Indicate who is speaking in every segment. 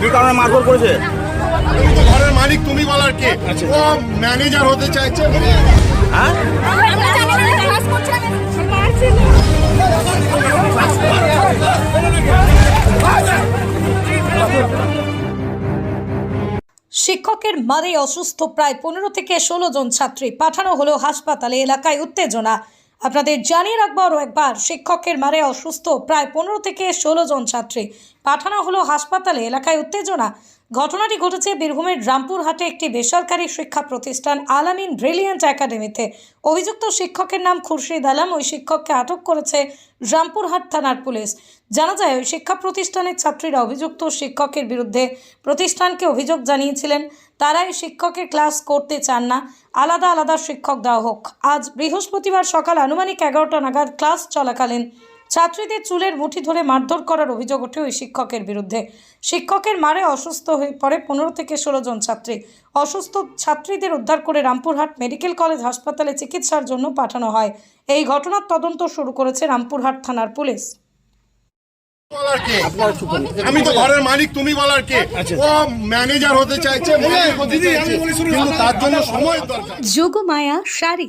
Speaker 1: কি কারণে মারধর করেছে?
Speaker 2: ঘরের মালিক তুমি বলার কে? ও ম্যানেজার হতে চাইছে।
Speaker 1: হ্যাঁ?
Speaker 3: শিক্ষকের মারে অসুস্থ প্রায় পনেরো থেকে ষোলো জন ছাত্রী পাঠানো হলো হাসপাতালে এলাকায় উত্তেজনা। আপনাদের জানিয়ে রাখব আরও একবার, শিক্ষকের মারে অসুস্থ প্রায় পনেরো থেকে ষোলো জন ছাত্রী। পাঠানো হলো হাসপাতালে, এলাকায় উত্তেজনা। ঘটনাটি ঘটেছে বীরভূমের রামপুরহাটে একটি বেসরকারি শিক্ষা প্রতিষ্ঠান আলামিন ব্রিলিয়ান্ট একাডেমিতে। অভিযুক্ত শিক্ষকের নাম খুরশিদ আলম, ওই শিক্ষককে আটক করেছে রামপুরহাট থানার পুলিশ। জানা যায়, ওই শিক্ষা প্রতিষ্ঠানের ছাত্রীরা অভিযুক্ত শিক্ষকের বিরুদ্ধে প্রতিষ্ঠানকে অভিযোগ জানিয়েছিলেন। তারা এই শিক্ষকের ক্লাস করতে চান না। আলাদা আলাদা শিক্ষক দেওয়া হোক। আজ বৃহস্পতিবার সকাল আনুমানিক এগারোটা নাগাদ ক্লাস চলাকালীন ছাত্রীদের চুলের মুঠি ধরে মারধর করার অভিযোগ ওঠে ওই শিক্ষকের বিরুদ্ধে। শিক্ষকের মারে অসুস্থ হয়ে পড়ে পনেরো থেকে ষোলো জন ছাত্রী। অসুস্থ ছাত্রীদের উদ্ধার করে রামপুরহাট মেডিকেল কলেজ হাসপাতালে চিকিৎসার জন্য পাঠানো হয়। এই ঘটনার তদন্ত শুরু করেছে রামপুরহাট থানার পুলিশ।
Speaker 2: আমি তো ঘরের মালিক তুমি বলার কে? ও ম্যানেজার হতে চাইছে
Speaker 3: যোগমায়া শাড়ি।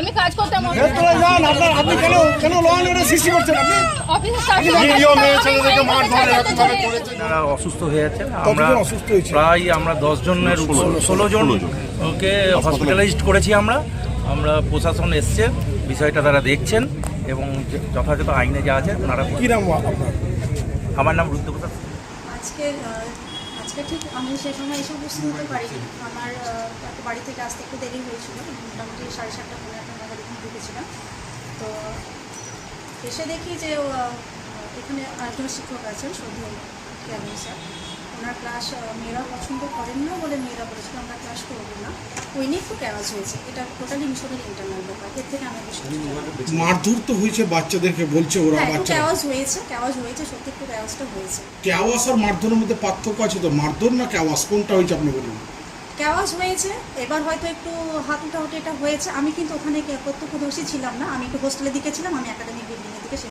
Speaker 4: আমি কাজ করতাম।
Speaker 5: আপনি কেন কেন ল অ্যান্ড অর্ডার সৃষ্টি করছেন আপনি?
Speaker 6: যারা অসুস্থ হয়ে আছেন। আমরা
Speaker 5: অসুস্থ হয়েছে?
Speaker 6: প্রায় আমরা দশ জনের ষোলো জন। ওকে হসপিটালাইজড করেছি আমরা। আমরা প্রশাসন এসছে বিষয়টা তারা দেখছেন এবং যথাযথ আইনে যা আছে ওনারা
Speaker 5: কি নাম আপনার?
Speaker 6: আমার নাম রুদ্রপ্রসাদ।
Speaker 7: আজকে আজকে ঠিক আমি সে সময় এসে উপস্থিত হতে পারিনি। আমার বাড়ি থেকে আসতে একটু দেরি হয়েছিল। মোটামুটি সাড়ে সাতটা পনেরো আটটা নাগাদ এখানে ঢুকেছিলাম তো এসে দেখি যে এখানে আরেকজন শিক্ষক আছেন, সৌদি কেমন স্যার। ওনার ক্লাস মেয়েরা পছন্দ করেন না বলে মেয়েরা বলেছিল, আমরা ক্লাস করব। ওই নিয়ে একটু ক্যাওয়াজ হয়েছে এটা টোটালি মিশনের ইন্টারনাল ব্যাপার এর থেকে আমি বেশি কিছু জানি না।
Speaker 5: মারধর তো হয়েছে বাচ্চাদেরকে বলছে ওরা
Speaker 7: হ্যাঁ
Speaker 5: বাচ্চা
Speaker 7: ক্যাওয়াজ হয়েছে ক্যাওয়াজ হয়েছে সত্যি একটু ক্যাওয়াজটা হয়েছে।
Speaker 5: ক্যাওয়াস আর মারধরের মধ্যে পার্থক্য আছে তো? মারধর না ক্যাওয়াস কোনটা হয়েছে আপনি বলুন।
Speaker 7: ক্যাওয়াজ হয়েছে এবার হয়তো একটু হাত উঠাউটি এটা হয়েছে। আমি কিন্তু ওখানে প্রত্যক্ষদর্শী ছিলাম না আমি একটু হোস্টেলের দিকে ছিলাম আমি একাডেমিক